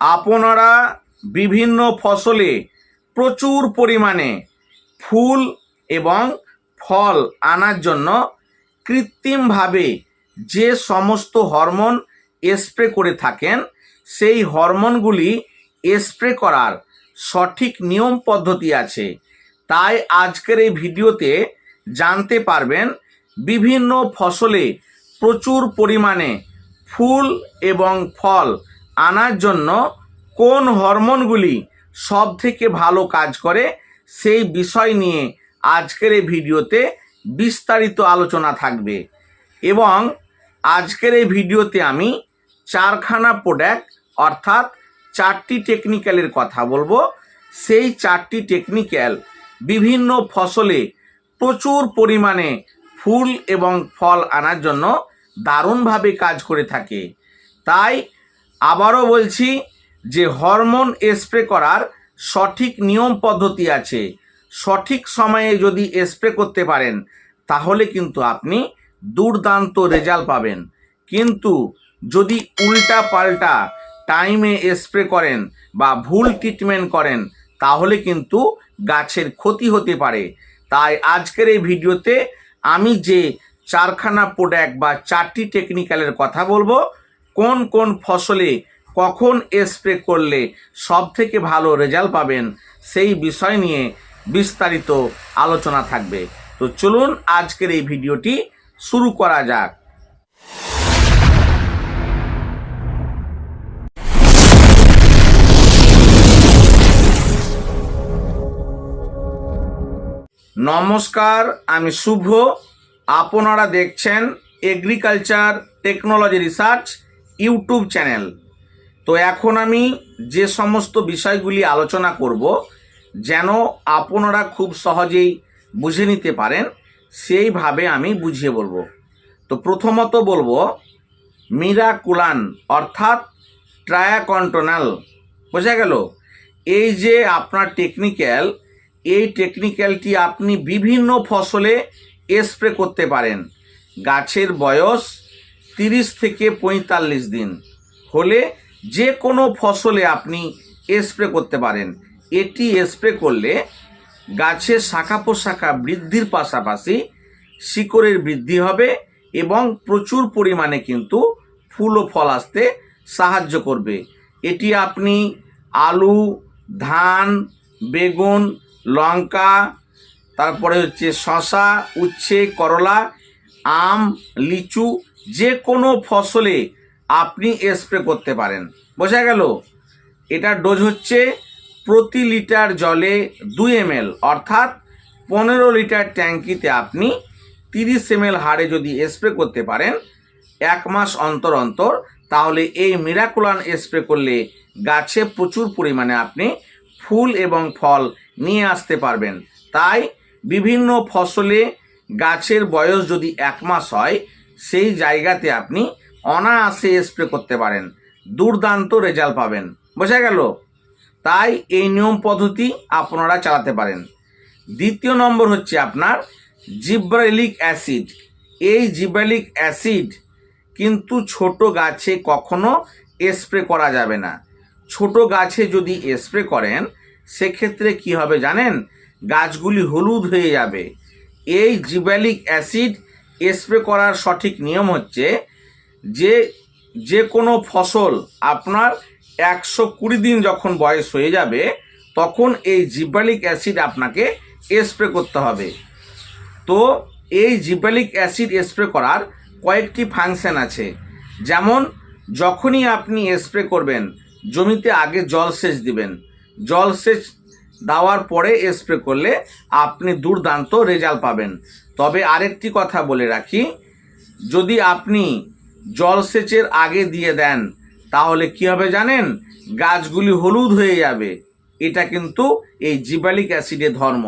আপনারা বিভিন্ন ফসলে প্রচুর পরিমাণে ফুল এবং ফল আনার জন্য কৃত্রিমভাবে যে সমস্ত হরমোন স্প্রে করে থাকেন, সেই হরমোনগুলি স্প্রে করার সঠিক নিয়ম পদ্ধতি আছে। তাই আজকের এই ভিডিওতে জানতে পারবেন বিভিন্ন ফসলে প্রচুর পরিমাণে ফুল এবং ফল আনার জন্য কোন হরমোনগুলি সব থেকে ভালো কাজ করে সেই বিষয় নিয়ে আজকের এই ভিডিওতে বিস্তারিত আলোচনা থাকবে। এবং আজকের এই ভিডিওতে আমি চারখানা প্রোডাক্ট অর্থাৎ চারটি টেকনিক্যালের কথা বলব। সেই চারটি টেকনিক্যাল বিভিন্ন ফসলে প্রচুর পরিমাণে ফুল এবং ফল আনার জন্য দারুণভাবে কাজ করে থাকে। তাই আবারও বলছি যে হরমোন স্প্রে করার সঠিক নিয়ম পদ্ধতি আছে। সঠিক সময়ে যদি স্প্রে করতে পারেন, তাহলে কিন্তু আপনি দুর্দান্ত রেজাল্ট পাবেন। কিন্তু যদি উল্টা পাল্টা টাইমে স্প্রে করেন বা ভুল ট্রিটমেন্ট করেন, তাহলে কিন্তু গাছের ক্ষতি হতে পারে। তাই আজকের এই ভিডিওতে আমি যে চারখানা প্রোডাক্ট বা চারটি টেকনিক্যালের কথা বলব কোন কোন ফসলে কখন স্প্রে করলে সব থেকে ভালো রেজাল্ট পাবেন সেই বিষয় নিয়ে বিস্তারিত আলোচনা থাকবে। তো চলুন আজকের এই ভিডিওটি শুরু করা যাক। নমস্কার, আমি শুভ। আপনারা দেখছেন agriculture technology research YouTube channel. তো এখন আমি যে সমস্ত বিষয়গুলি আলোচনা করব, যেন আপনারা খুব সহজেই বুঝে নিতে পারেন, সেইভাবে আমি বুঝিয়ে বলব। তো প্রথমত বলব, মিরাকুলান অর্থাৎ ট্রায়াকন্টোনাল। বোঝা গেল? এই যে আপনার টেকনিক্যাল, এই টেকনিক্যালটি আপনি বিভিন্ন ফসলে স্প্রে করতে পারেন। গাছের বয়স তিরিশ থেকে পঁয়তাল্লিশ দিন হলে যে কোনো ফসলে আপনি স্প্রে করতে পারেন। এটি স্প্রে করলে গাছের শাখা পোশাখা বৃদ্ধির পাশাপাশি শিকড়ের বৃদ্ধি হবে এবং প্রচুর পরিমাণে কিন্তু ফুল ও ফল আসতে সাহায্য করবে। এটি আপনি আলু, ধান, বেগুন, লঙ্কা, তারপরে হচ্ছে শশা উচ্ছে, করলা, আম, লিচু যে কোনো ফসলে আপনি স্প্রে করতে পারেন। বোঝা গেল? এটার ডোজ হচ্ছে প্রতি লিটার জলে দুই এম অর্থাৎ পনেরো লিটার ট্যাঙ্কিতে আপনি তিরিশ এম হারে যদি স্প্রে করতে পারেন, এক মাস অন্তর অন্তর, তাহলে এই মিরাকুলান স্প্রে করলে গাছে প্রচুর পরিমাণে আপনি ফুল এবং ফল নিয়ে আসতে পারবেন। তাই বিভিন্ন ফসলে গাছের বয়স যদি এক মাস হয় সেই জায়গাতে আপনি অনায়াসে স্প্রে করতে পারেন। দুর্দান্ত রেজাল্ট পাবেন। বোঝা গেল? তাই এই নিয়ম পদ্ধতি আপনারা চালাতে পারেন। দ্বিতীয় নম্বর হচ্ছে আপনার জিব্রাইলিক অ্যাসিড। এই জিব্রাইলিক অ্যাসিড কিন্তু ছোট গাছে কখনো স্প্রে করা যাবে না। ছোট গাছে যদি স্প্রে করেন, সেক্ষেত্রে কি হবে জানেন? গাছগুলি হলুদ হয়ে যাবে। এই জিব্রাইলিক অ্যাসিড স্প্রে করার সঠিক নিয়ম হচ্ছে যে যে কোনো ফসল আপনার একশো কুড়ি দিন যখন বয়স হয়ে যাবে, তখন এই জিব্রালিক অ্যাসিড আপনাকে স্প্রে করতে হবে। তো এই জিব্রালিক অ্যাসিড স্প্রে করার কয়েকটি ফাংশন আছে। যেমন, যখনই আপনি স্প্রে করবেন, জমিতে আগে জলসেচ দিবেন। জলসেচ দেওয়ার পরে স্প্রে করলে আপনি দুর্দান্ত রেজাল্ট পাবেন। তবে আরেকটি কথা বলে রাখি, যদি আপনি জলসেচের আগে দিয়ে দেন, তাহলে কি হবে জানেন? গাছগুলি হলুদ হয়ে যাবে। এটা কিন্তু এই জিবালিক অ্যাসিডের ধর্ম।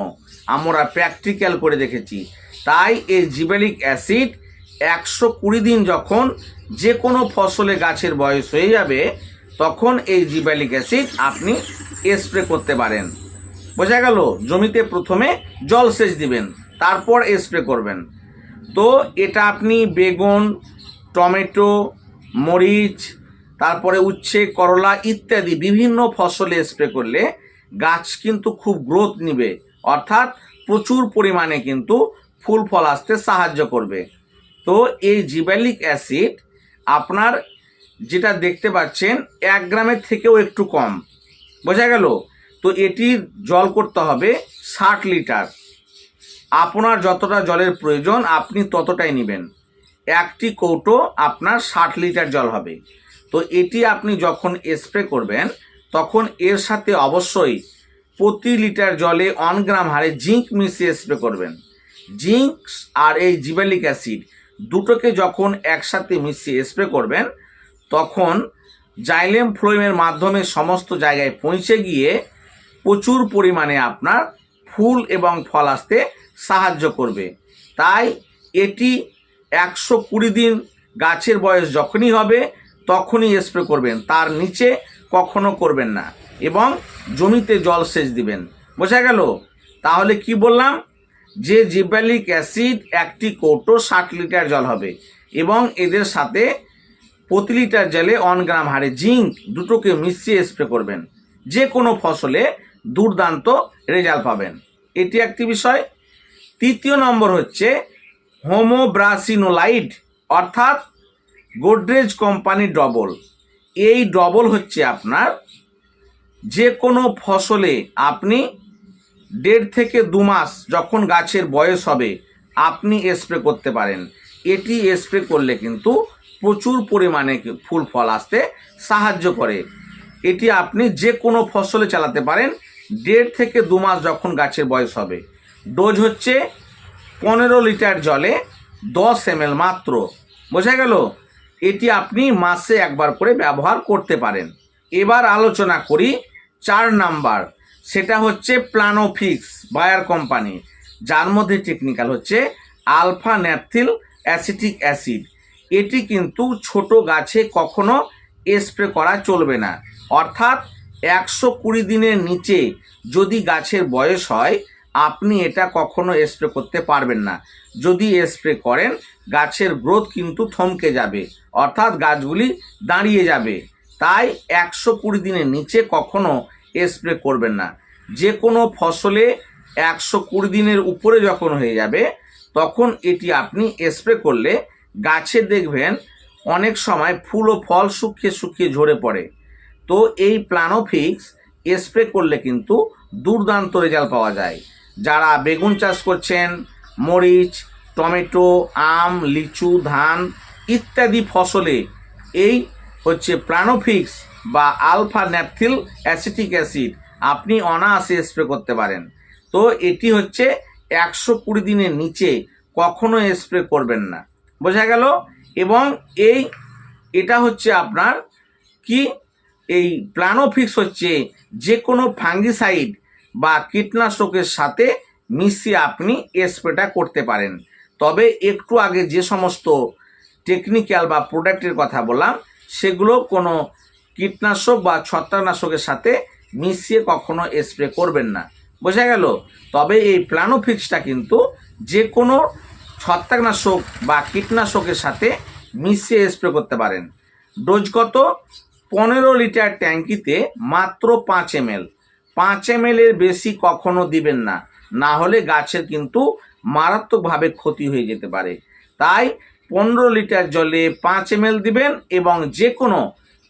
আমরা প্র্যাকটিক্যাল করে দেখেছি। তাই এই জিবালিক অ্যাসিড একশো কুড়ি দিন যখন যে কোনো ফসলে গাছের বয়স হয়ে যাবে, তখন এই জিবালিক অ্যাসিড আপনি স্প্রে করতে পারেন। বোঝা গেল, জমিতে প্রথমে জলসেচ দিবেন, তারপর স্প্রে করবেন। তো এটা আপনি বেগুন, টমেটো, মরিচ, তারপরে উচ্ছে, করলা ইত্যাদি বিভিন্ন ফসলে স্প্রে করলে গাছ কিন্তু খুব গ্রোথ নিবে, অর্থাৎ প্রচুর পরিমাণে কিন্তু ফুল ফল আসতে সাহায্য করবে। তো এই জিবালিক অ্যাসিড আপনার যেটা দেখতে পাচ্ছেন, এক গ্রামের থেকেও একটু কম। বোঝা গেল? তো এটির জল করতে হবে ষাট লিটার। আপনার যতটা জলের প্রয়োজন, আপনি ততটাই নেবেন। একটি কৌটো আপনার ষাট লিটার জল হবে। তো এটি আপনি যখন স্প্রে করবেন, তখন এর সাথে অবশ্যই প্রতি লিটার জলে অন গ্রাম হারে জিঙ্ক মিশিয়ে স্প্রে করবেন। জিঙ্ক আর এই জিবালিক অ্যাসিড দুটোকে যখন একসাথে মিশিয়ে স্প্রে করবেন, তখন জাইলেম ফ্লোয়েমের মাধ্যমে সমস্ত জায়গায় পৌঁছে গিয়ে প্রচুর পরিমাণে আপনার ফুল এবং ফল আসতে সাহায্য করবে। তাই এটি একশো কুড়ি দিন গাছের বয়স যখনই হবে, তখনই স্প্রে করবেন। তার নিচে কখনো করবেন না এবং জমিতে জল সেচ দিবেন। বোঝা গেল? তাহলে কি বললাম? যে জিব্যালিক অ্যাসিড একটি কৌটো ষাট লিটার জল হবে এবং এদের সাথে প্রতি লিটার জলে অন গ্রাম হারে জিঙ্ক দুটোকে মিশিয়ে স্প্রে করবেন। যে কোনো ফসলে দুর্দান্ত রেজাল্ট পাবেন। এটি একটি বিষয়। তৃতীয় নম্বর হচ্ছে হোমোব্রাসিনোলাইড, অর্থাৎ গোদরেজ কোম্পানি ডবল। এই ডবল হচ্ছে আপনার যে কোনো ফসলে আপনি দেড় থেকে দু মাস যখন গাছের বয়স হবে, আপনি স্প্রে করতে পারেন। এটি স্প্রে করলে কিন্তু প্রচুর পরিমাণে ফুল ফল আসতে সাহায্য করে। এটি আপনি যে কোনো ফসলে চালাতে পারেন দেড় থেকে দু মাস যখন গাছের বয়স হবে। ডোজ হচ্ছে পনেরো লিটার জলে দশ এম মাত্র। বোঝা গেল? এটি আপনি মাসে একবার করে ব্যবহার করতে পারেন। এবার আলোচনা করি চার নাম্বার। সেটা হচ্ছে প্লানোফিক্স বায়ার কোম্পানি। যার মধ্যে টেকনিক্যাল হচ্ছে আলফা ন্যাপথিল অ্যাসিটিক অ্যাসিড। এটি কিন্তু ছোট গাছে কখনো স্প্রে করা চলবে না। অর্থাৎ একশো কুড়ি দিনের নিচে যদি গাছের বয়স হয়, আপনি এটা কখনো স্প্রে করতে পারবেন না। যদি স্প্রে করেন, গাছের গ্রোথ কিন্তু থমকে যাবে, অর্থাৎ গাছগুলি দাঁড়িয়ে যাবে। তাই একশো কুড়ি দিনের নিচে কখনো স্প্রে করবেন না। যে কোনো ফসলে একশো কুড়ি দিনের উপরে যখন হয়ে যাবে, তখন এটি আপনি স্প্রে করলে গাছে দেখবেন অনেক সময় ফুল ও ফল শুকিয়ে শুকিয়ে ঝরে পড়ে। তো এই প্লানোফিক্স স্প্রে করলে কিন্তু দুর্দান্ত রেজাল্ট পাওয়া যায়। যারা বেগুন চাষ করছেন, মরিচ, টমেটো, আম, লিচু, ধান ইত্যাদি ফসলে এই হচ্ছে প্লানোফিক্স বা আলফা ন্যাপথিল অ্যাসিটিক অ্যাসিড আপনি অনায়াসে স্প্রে করতে পারেন। তো এটি হচ্ছে একশো কুড়ি দিনের নিচে কখনো স্প্রে করবেন না। বোঝা গেল? এবং এই, এটা হচ্ছে আপনার কি এই প্লানোফিক্স হচ্ছে যে কোনো ফাঙ্গিসাইড বা কীটনাশকের সাথে মিশিয়ে আপনি স্প্রেটা করতে পারেন। তবে একটু আগে যে সমস্ত টেকনিক্যাল বা প্রোডাক্টের কথা বললাম, সেগুলো কোনো কীটনাশক বা ছত্রাকনাশকের সাথে মিশিয়ে কখনো স্প্রে করবেন না। বোঝা গেল? তবে এই প্লানোফিক্সটা কিন্তু যে কোনো ছত্রাকনাশক বা কীটনাশকের সাথে মিশিয়ে স্প্রে করতে পারেন। ডোজ কত পনেরো লিটার ট্যাঙ্কিতে মাত্র পাঁচ এম এল পাঁচ এম এর বেশি কখনো দিবেন না। না হলে গাছের কিন্তু মারাত্মকভাবে ক্ষতি হয়ে যেতে পারে। তাই পনেরো লিটার জলে পাঁচ এম দিবেন এবং যে কোনো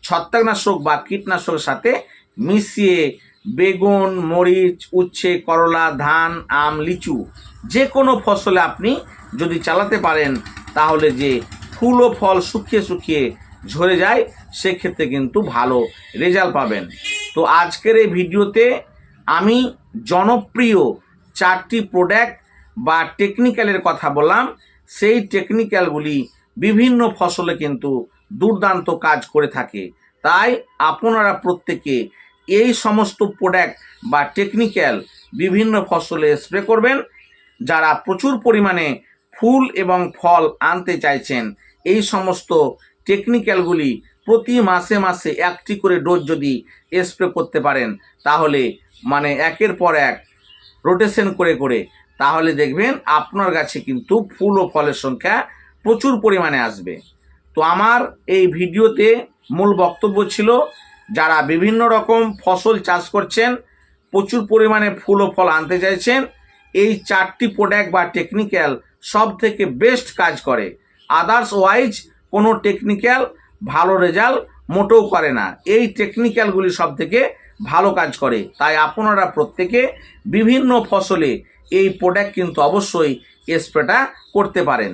ছত্রাকনাশক বা কীটনাশকের সাথে মিশিয়ে বেগুন, মরিচ, উচ্ছে, করলা, ধান, আম, লিচু যে কোনো ফসলে আপনি যদি চালাতে পারেন, তাহলে যে ফুল ও ফল শুকিয়ে শুকিয়ে ঝরে যায়, সেক্ষেত্রে কিন্তু ভালো রেজাল্ট পাবেন। তো আজকের এই ভিডিওতে আমি জনপ্রিয় চারটি প্রোডাক্ট বা টেকনিক্যালের কথা বললাম। সেই টেকনিক্যালগুলি বিভিন্ন ফসলে কিন্তু দুর্দান্ত কাজ করে থাকে। তাই আপনারা প্রত্যেকে এই সমস্ত প্রোডাক্ট বা টেকনিক্যাল বিভিন্ন ফসলে স্প্রে করবেন। যারা প্রচুর পরিমাণে ফুল এবং ফল আনতে চাইছেন, এই সমস্ত টেকনিক্যালগুলি প্রতি মাসে মাসে একটি করে ডোজ যদি স্প্রে করতে পারেন, তাহলে মানে একের পর এক রোটেশন করে করে, তাহলে দেখবেন আপনার গাছে কিন্তু ফুল ও ফলের সংখ্যা প্রচুর পরিমাণে আসবে। তো আমার এই ভিডিওতে মূল বক্তব্য ছিল, যারা বিভিন্ন রকম ফসল চাষ করছেন, প্রচুর পরিমাণে ফুল ও ফল আনতে চাইছেন, এই চারটি প্রোডাক্ট বা টেকনিক্যাল সব থেকে বেস্ট কাজ করে। আদার্স ওয়াইজ কোনো টেকনিক্যাল ভালো রেজাল্ট মোটেও করে না। এই টেকনিক্যালগুলি সব থেকে ভালো কাজ করে। তাই আপনারা প্রত্যেকে বিভিন্ন ফসলে এই প্রোডাক্ট কিন্তু অবশ্যই স্প্রেটা করতে পারেন।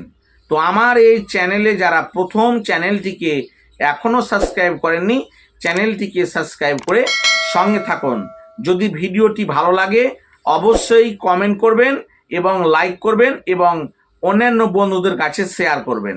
তো আমার এই চ্যানেলে যারা প্রথম চ্যানেলটিকে এখনও সাবস্ক্রাইব করেননি চ্যানেলটিকে সাবস্ক্রাইব করে সঙ্গে থাকুন। যদি ভিডিওটি ভালো লাগে, অবশ্যই কমেন্ট করবেন এবং লাইক করবেন এবং অন্যান্য বন্ধুদের কাছে শেয়ার করবেন।